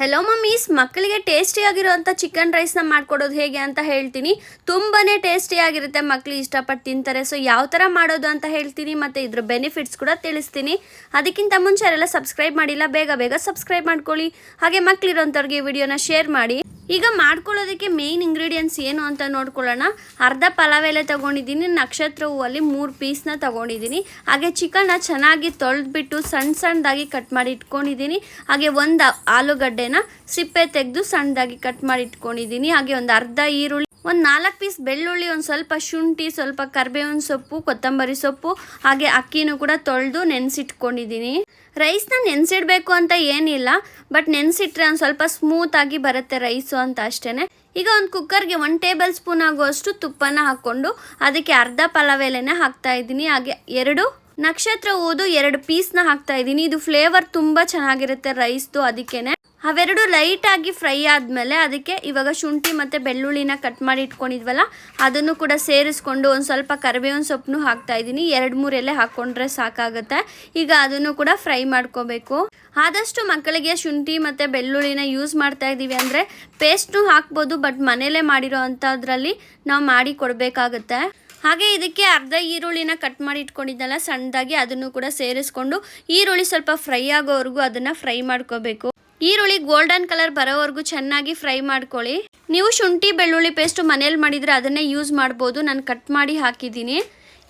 Hello mummies ಮಕ್ಕಳಿಗೆ ಟೇಸ್ಟಿಯಾಗಿರುವಂಥ chicken ರೈಸ್ನ ಮಾಡ್ಕೊಡೋದು ಹೇಗೆ ಅಂತ ಹೇಳ್ತೀನಿ. ತುಂಬಾ ಟೇಸ್ಟಿಯಾಗಿರುತ್ತೆ ಮಕ್ಕಳು ಇಷ್ಟಪಟ್ಟು ತಿಂತಾರೆ. ಸೊ ಯಾವ ಥರ ಮಾಡೋದು ಅಂತ ಹೇಳ್ತೀನಿ ಮತ್ತು ಇದ್ರ ಬೆನಿಫಿಟ್ಸ್ ಕೂಡ ತಿಳಿಸ್ತೀನಿ. ಅದಕ್ಕಿಂತ ಮುಂಚೆ ಅವರೆಲ್ಲ ಸಬ್ಸ್ಕ್ರೈಬ್ ಮಾಡಿಲ್ಲ, ಬೇಗ ಬೇಗ ಸಬ್ಸ್ಕ್ರೈಬ್ ಮಾಡ್ಕೊಳ್ಳಿ. ಹಾಗೆ ಮಕ್ಕಳಿರೋಂಥವ್ರಿಗೆ ವಿಡಿಯೋನ ಶೇರ್ ಮಾಡಿ. ಈಗ ಮಾಡ್ಕೊಳ್ಳೋದಕ್ಕೆ ಮೇಯ್ನ್ ಇಂಗ್ರೀಡಿಯೆಂಟ್ಸ್ ಏನು ಅಂತ ನೋಡ್ಕೊಳ್ಳೋಣ. ಅರ್ಧ ಪಲಾವ್ ಎಲೆ ತೊಗೊಂಡಿದ್ದೀನಿ. ನಕ್ಷತ್ರ ಹೂವಲ್ಲಿ ಮೂರು ಪೀಸ್ನ ತೊಗೊಂಡಿದ್ದೀನಿ. ಹಾಗೆ ಚಿಕನ್ನ ಚೆನ್ನಾಗಿ ತೊಳೆದ್ಬಿಟ್ಟು ಸಣ್ಣ ಸಣ್ಣದಾಗಿ ಕಟ್ ಮಾಡಿ ಇಟ್ಕೊಂಡಿದ್ದೀನಿ. ಹಾಗೆ ಒಂದು ಆಲೂಗಡ್ಡೆನ ಸಿಪ್ಪೆ ತೆಗೆದು ಸಣ್ಣದಾಗಿ ಕಟ್ ಮಾಡಿ ಇಟ್ಕೊಂಡಿದ್ದೀನಿ. ಹಾಗೆ ಒಂದು ಅರ್ಧ ಈರುಳ್ಳಿ ಒಂದು ನಾಲ್ಕು ಪೀಸ್ ಬೆಳ್ಳುಳ್ಳಿ, ಒಂದು ಸ್ವಲ್ಪ ಶುಂಠಿ, ಸ್ವಲ್ಪ ಕರ್ಬೇವಿನ ಸೊಪ್ಪು, ಕೊತ್ತಂಬರಿ ಸೊಪ್ಪು, ಹಾಗೆ ಅಕ್ಕಿನೂ ಕೂಡ ತೊಳೆದು ನೆನೆಸಿಟ್ಕೊಂಡಿದ್ದೀನಿ. ರೈಸ್ನ ನೆನೆಸಿಡ್ಬೇಕು ಅಂತ ಏನಿಲ್ಲ, ಬಟ್ ನೆನೆಸಿಟ್ರೆ ಒಂದು ಸ್ವಲ್ಪ ಸ್ಮೂತಾಗಿ ಬರುತ್ತೆ ರೈಸು ಅಂತ ಅಷ್ಟೇ ಈಗ ಒಂದು ಕುಕ್ಕರ್ಗೆ ಒನ್ ಟೇಬಲ್ ಸ್ಪೂನ್ ಆಗುವಷ್ಟು ತುಪ್ಪನ ಹಾಕ್ಕೊಂಡು ಅದಕ್ಕೆ ಅರ್ಧ ಪಲಾವ್ ಹಾಕ್ತಾ ಇದ್ದೀನಿ. ಹಾಗೆ ಎರಡು ನಕ್ಷತ್ರ ಓದು ಎರಡು ಪೀಸ್ನ ಹಾಕ್ತಾ ಇದ್ದೀನಿ. ಇದು ಫ್ಲೇವರ್ ತುಂಬ ಚೆನ್ನಾಗಿರುತ್ತೆ ರೈಸ್ದು, ಅದಕ್ಕೇನೆ. ಅವೆರಡು ಲೈಟಾಗಿ ಫ್ರೈ ಆದಮೇಲೆ ಅದಕ್ಕೆ ಇವಾಗ ಶುಂಠಿ ಮತ್ತು ಬೆಳ್ಳುಳ್ಳಿನ ಕಟ್ ಮಾಡಿ ಇಟ್ಕೊಂಡಿದ್ವಲ್ಲ, ಅದನ್ನು ಕೂಡ ಸೇರಿಸ್ಕೊಂಡು ಒಂದು ಸ್ವಲ್ಪ ಕರಿಬೇವಿನ ಸೊಪ್ಪನ್ನು ಹಾಕ್ತಾ ಇದ್ದೀನಿ. ಎರಡು ಎಲೆ ಹಾಕ್ಕೊಂಡ್ರೆ ಸಾಕಾಗುತ್ತೆ. ಈಗ ಅದನ್ನು ಕೂಡ ಫ್ರೈ ಮಾಡ್ಕೋಬೇಕು. ಆದಷ್ಟು ಮಕ್ಕಳಿಗೆ ಶುಂಠಿ ಮತ್ತು ಬೆಳ್ಳುಳ್ಳಿನ ಯೂಸ್ ಮಾಡ್ತಾ ಇದ್ದೀವಿ ಅಂದರೆ ಪೇಸ್ಟ್ನು ಹಾಕ್ಬೋದು ಬಟ್ ಮನೇಲೇ ಮಾಡಿರೋ ಅಂಥದ್ರಲ್ಲಿ ನಾವು ಮಾಡಿ ಕೊಡಬೇಕಾಗುತ್ತೆ. ಹಾಗೆ ಇದಕ್ಕೆ ಅರ್ಧ ಈರುಳ್ಳಿನ ಕಟ್ ಮಾಡಿ ಇಟ್ಕೊಂಡಿದ್ದಲ್ಲ, ಸಣ್ಣದಾಗಿ ಅದನ್ನು ಕೂಡ ಸೇರಿಸ್ಕೊಂಡು ಈರುಳ್ಳಿ ಸ್ವಲ್ಪ ಫ್ರೈ ಆಗೋವರೆಗೂ ಅದನ್ನು ಫ್ರೈ ಮಾಡ್ಕೋಬೇಕು. ಈರುಳ್ಳಿ ಗೋಲ್ಡನ್ ಕಲರ್ ಬರೋವರೆಗೂ ಚೆನ್ನಾಗಿ ಫ್ರೈ ಮಾಡ್ಕೊಳ್ಳಿ. ನೀವು ಶುಂಠಿ, ಬೆಳ್ಳುಳ್ಳಿ ಪೇಸ್ಟು ಮನೇಲಿ ಮಾಡಿದರೆ ಅದನ್ನೇ ಯೂಸ್ ಮಾಡ್ಬೋದು. ನಾನು ಕಟ್ ಮಾಡಿ ಹಾಕಿದ್ದೀನಿ.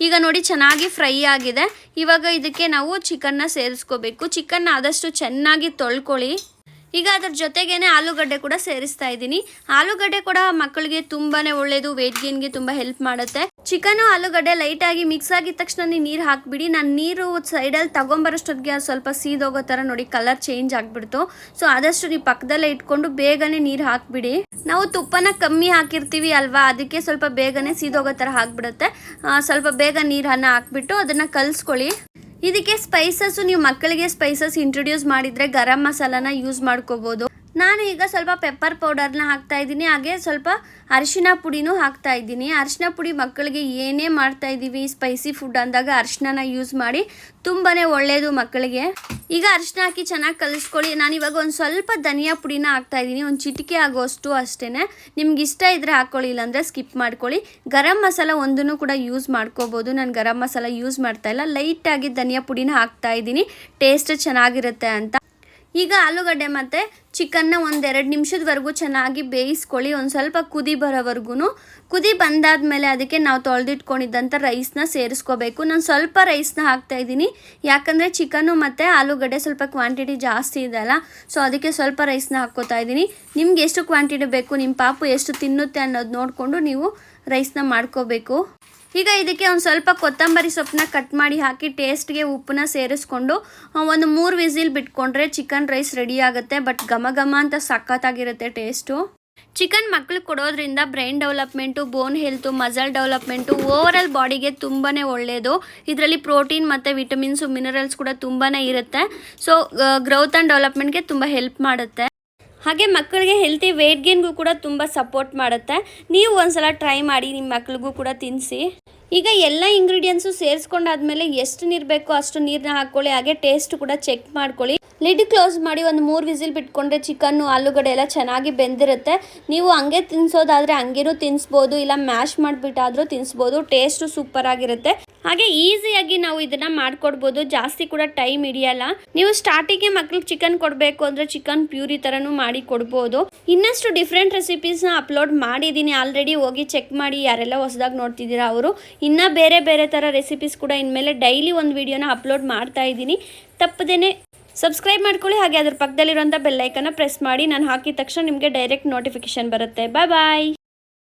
ಈಗ ನೋಡಿ ಚೆನ್ನಾಗಿ ಫ್ರೈ ಆಗಿದೆ. ಇವಾಗ ಇದಕ್ಕೆ ನಾವು ಚಿಕನ್ನ ಸೇರಿಸ್ಕೋಬೇಕು. ಚಿಕನ್ನ ಆದಷ್ಟು ಚೆನ್ನಾಗಿ ತೊಳ್ಕೊಳ್ಳಿ. ಈಗ ಅದ್ರ ಜೊತೆಗೇನೆ ಆಲೂಗಡ್ಡೆ ಕೂಡ ಸೇರಿಸ್ತಾ ಇದ್ದೀನಿ. ಆಲೂಗಡ್ಡೆ ಕೂಡ ಮಕ್ಕಳಿಗೆ ತುಂಬಾ ಒಳ್ಳೆಯದು ವೇಟ್ ಗೇನ್ಗೆ ತುಂಬ ಹೆಲ್ಪ್ ಮಾಡುತ್ತೆ. ಚಿಕನ್, ಆಲೂಗಡ್ಡೆ ಲೈಟಾಗಿ ಮಿಕ್ಸ್ ಆಗಿದ ತಕ್ಷಣ ನೀರು ಹಾಕಿಬಿಡಿ. ನಾನು ನೀರು ಸೈಡಲ್ಲಿ ತೊಗೊಂಬರೋಷ್ಟೊತ್ತಿಗೆ ಅದು ಸ್ವಲ್ಪ ಸೀದೋಗೋ ಥರ ನೋಡಿ ಕಲರ್ ಚೇಂಜ್ ಆಗಿಬಿಡ್ತು. ಸೊ ಆದಷ್ಟು ನೀವು ಪಕ್ಕದಲ್ಲೇ ಇಟ್ಕೊಂಡು ಬೇಗನೆ ನೀರು ಹಾಕಿಬಿಡಿ. ನಾವು ತುಪ್ಪನ ಕಮ್ಮಿ ಹಾಕಿರ್ತೀವಿ ಅಲ್ವಾ? ಅದಕ್ಕೆ ಸ್ವಲ್ಪ ಬೇಗನೆ ಸೀದೋಗೋ ಥರ ಹಾಕ್ಬಿಡುತ್ತೆ ಸ್ವಲ್ಪ ಬೇಗ ನೀರನ್ನು ಹಾಕ್ಬಿಟ್ಟು ಅದನ್ನು ಕಲಿಸ್ಕೊಳ್ಳಿ. ಇದಕ್ಕೆ ಸ್ಪೈಸಸ್ಸು ನೀವು ಮಕ್ಕಳಿಗೆ ಸ್ಪೈಸಸ್ ಇಂಟ್ರೊಡ್ಯೂಸ್ ಮಾಡಿದರೆ ಗರಂ ಮಸಾಲಾನ ಯೂಸ್ ಮಾಡ್ಕೋಬೋದು. ನಾನು ಈಗ ಸ್ವಲ್ಪ ಪೆಪ್ಪರ್ ಪೌಡರ್ನ ಹಾಕ್ತಾ ಇದ್ದೀನಿ. ಹಾಗೆ ಸ್ವಲ್ಪ ಅರಿಶಿನ ಪುಡಿನೂ ಹಾಕ್ತಾ ಇದ್ದೀನಿ. ಅರಿಶಿನ ಪುಡಿ ಮಕ್ಕಳಿಗೆ ಏನೇ ಮಾಡ್ತಾ ಇದ್ದೀವಿ ಸ್ಪೈಸಿ ಫುಡ್ ಅಂದಾಗ ಅರಿಶಿನ ಯೂಸ್ ಮಾಡಿ ತುಂಬಾ ಒಳ್ಳೆಯದು ಮಕ್ಕಳಿಗೆ. ಈಗ ಅರಿಶಿನ ಹಾಕಿ ಚೆನ್ನಾಗಿ ಕಲಿಸ್ಕೊಳ್ಳಿ. ನಾನು ಇವಾಗ ಒಂದು ಸ್ವಲ್ಪ ಧನಿಯಾ ಪುಡಿನ ಹಾಕ್ತಾ ಇದ್ದೀನಿ. ಒಂದು ಚಿಟಿಕೆ ಆಗೋಷ್ಟು ಅಷ್ಟೇ ನಿಮ್ಗೆ ಇಷ್ಟ ಇದ್ದರೆ ಹಾಕ್ಕೊಳ್ಳಿ ಇಲ್ಲಾಂದರೆ ಸ್ಕಿಪ್ ಮಾಡ್ಕೊಳ್ಳಿ. ಗರಂ ಮಸಾಲ ಒಂದನ್ನು ಕೂಡ ಯೂಸ್ ಮಾಡ್ಕೋಬೋದು. ನಾನು ಗರಂ ಮಸಾಲ ಯೂಸ್ ಮಾಡ್ತಾ ಇಲ್ಲ. ಲೈಟಾಗಿ ಧನಿಯಾ ಪುಡಿನ ಹಾಕ್ತಾ ಇದ್ದೀನಿ. ಟೇಸ್ಟ್ ಚೆನ್ನಾಗಿರುತ್ತೆ ಅಂತ. ಈಗ ಆಲೂಗಡ್ಡೆ ಮತ್ತು ಚಿಕನ್ನ ಒಂದೆರಡು ನಿಮಿಷದವರೆಗೂ ಚೆನ್ನಾಗಿ ಬೇಯಿಸ್ಕೊಳ್ಳಿ. ಒಂದು ಸ್ವಲ್ಪ ಕುದಿ ಬರೋವರೆಗೂ ಕುದಿ ಬಂದಾದ ಮೇಲೆ ಅದಕ್ಕೆ ನಾವು ತೊಳೆದಿಟ್ಕೊಂಡಿದ್ದಂಥ ರೈಸ್ನ ಸೇರಿಸ್ಕೋಬೇಕು. ನಾನು ಸ್ವಲ್ಪ ರೈಸ್ನ ಹಾಕ್ತಾಯಿದ್ದೀನಿ ಯಾಕಂದರೆ ಚಿಕನ್ನು ಮತ್ತು ಆಲೂಗಡ್ಡೆ ಸ್ವಲ್ಪ ಕ್ವಾಂಟಿಟಿ ಜಾಸ್ತಿ ಇದೆಯಲ್ಲ ಸೊ ಅದಕ್ಕೆ ಸ್ವಲ್ಪ ರೈಸ್ನ ಹಾಕ್ಕೋತಾ ಇದ್ದೀನಿ. ನಿಮ್ಗೆ ಎಷ್ಟು ಕ್ವಾಂಟಿಟಿ ಬೇಕು ನಿಮ್ಮ ಪಾಪು ಎಷ್ಟು ತಿನ್ನುತ್ತೆ ಅನ್ನೋದು ನೋಡಿಕೊಂಡು ನೀವು ರೈಸ್ನ ಮಾಡ್ಕೋಬೇಕು. ಈಗ ಇದಕ್ಕೆ ಒಂದು ಸ್ವಲ್ಪ ಕೊತ್ತಂಬರಿ ಸೊಪ್ಪನ್ನ ಕಟ್ ಮಾಡಿ ಹಾಕಿ ಟೇಸ್ಟ್ಗೆ ಉಪ್ಪನ್ನ ಸೇರಿಸ್ಕೊಂಡು ಒಂದು ಮೂರು ವಿಸಿಲ್ ಬಿಟ್ಕೊಂಡ್ರೆ ಚಿಕನ್ ರೈಸ್ ರೆಡಿ ಆಗುತ್ತೆ. ಬಟ್ ಘಮ ಘಮ ಅಂತ ಸಖತ್ತಾಗಿರುತ್ತೆ ಟೇಸ್ಟು ಚಿಕನ್ ಮಕ್ಳಿಗೆ ಕೊಡೋದ್ರಿಂದ brain development bone health muscle development overall ಬಾಡಿಗೆ ತುಂಬಾ ಒಳ್ಳೆಯದು ಇದರಲ್ಲಿ ಪ್ರೋಟೀನ್ ಮತ್ತು ವಿಟಮಿನ್ಸು ಮಿನರಲ್ಸ್ ಕೂಡ ತುಂಬಾ ಇರುತ್ತೆ. ಸೊ ಗ್ರೌತ್ ಆ್ಯಂಡ್ ಡೆವಲಪ್ಮೆಂಟ್ಗೆ ತುಂಬ ಹೆಲ್ಪ್ ಮಾಡುತ್ತೆ. ಹಾಗೆ ಮಕ್ಕಳಿಗೆ ಹೆಲ್ತಿ ವೆಯ್ಟ್ ಗೇನ್ಗೂ ಕೂಡ ತುಂಬ ಸಪೋರ್ಟ್ ಮಾಡುತ್ತೆ. ನೀವು ಒಂದ್ಸಲ ಟ್ರೈ ಮಾಡಿ ನಿಮ್ಮ ಮಕ್ಳಿಗೂ ಕೂಡ ತಿನ್ನಿಸಿ ಈಗ ಎಲ್ಲ ಇಂಗ್ರೀಡಿಯೆಂಟ್ಸು ಸೇರಿಸ್ಕೊಂಡಾದ್ಮೇಲೆ ಎಷ್ಟು ನೀರು ಬೇಕೋ ಅಷ್ಟು ನೀರನ್ನ ಹಾಕ್ಕೊಳ್ಳಿ, ಹಾಗೆ ಟೇಸ್ಟ್ ಕೂಡ ಚೆಕ್ ಮಾಡ್ಕೊಳ್ಳಿ. ಲಿಡ್ ಕ್ಲೋಸ್ ಮಾಡಿ ಒಂದು ಮೂರು ವಿಸಿಲ್ ಬಿಟ್ಕೊಂಡ್ರೆ ಚಿಕನ್ನು ಆಲೂಗಡ್ಡೆ ಎಲ್ಲ ಚೆನ್ನಾಗಿ ಬೆಂದಿರುತ್ತೆ. ನೀವು ಹಂಗೆ ತಿನ್ಸೋದಾದರೆ ಹಂಗೇನೂ ತಿನ್ಸ್ಬೋದು, ಇಲ್ಲ ಮ್ಯಾಶ್ ಮಾಡಿಬಿಟ್ಟಾದರೂ ತಿನ್ಸ್ಬೋದು ಟೇಸ್ಟು ಸೂಪರ್ ಆಗಿರುತ್ತೆ. ಹಾಗೆ ಈಸಿಯಾಗಿ ನಾವು ಇದನ್ನ ಮಾಡ್ಕೊಡ್ಬೋದು. ಜಾಸ್ತಿ ಕೂಡ ಟೈಮ್ ಹಿಡಿಯಲ್ಲ. ನೀವು ಸ್ಟಾರ್ಟಿಂಗ್ಗೆ ಮಕ್ಳಿಗೆ ಚಿಕನ್ ಕೊಡಬೇಕು ಅಂದ್ರೆ ಚಿಕನ್ ಪ್ಯೂರಿ ತರನು ಮಾಡಿ ಕೊಡ್ಬೋದು. ಇನ್ನಷ್ಟು ಡಿಫ್ರೆಂಟ್ ರೆಸಿಪೀಸ್ನ ಅಪ್ಲೋಡ್ ಮಾಡಿದ್ದೀನಿ ಆಲ್ರೆಡಿ ಹೋಗಿ ಚೆಕ್ ಮಾಡಿ, ಯಾರೆಲ್ಲ ಹೊಸದಾಗಿ ನೋಡ್ತಿದ್ದೀರಾ ಅವರು. ಇನ್ನ ಬೇರೆ ಬೇರೆ ತರ ರೆಸಿಪೀಸ್ ಕೂಡ ಇನ್ಮೇಲೆ ಡೈಲಿ ಒಂದು ವಿಡಿಯೋನ ಅಪ್ಲೋಡ್ ಮಾಡ್ತಾ ಇದ್ದೀನಿ. ತಪ್ಪದೇನೆ ಸಬ್ಸ್ಕ್ರೈಬ್ ಮಾಡ್ಕೊಳ್ಳಿ. ಹಾಗೆ ಅದ್ರ ಪಕ್ಕದಲ್ಲಿರುವಂಥ ಬೆಲ್ಲೈಕನ್ನ ಪ್ರೆಸ್ ಮಾಡಿ. ನಾನು ಹಾಕಿದ ತಕ್ಷಣ ನಿಮಗೆ ಡೈರೆಕ್ಟ್ ನೋಟಿಫಿಕೇಶನ್ ಬರುತ್ತೆ. ಬಾಯ್ ಬಾಯ್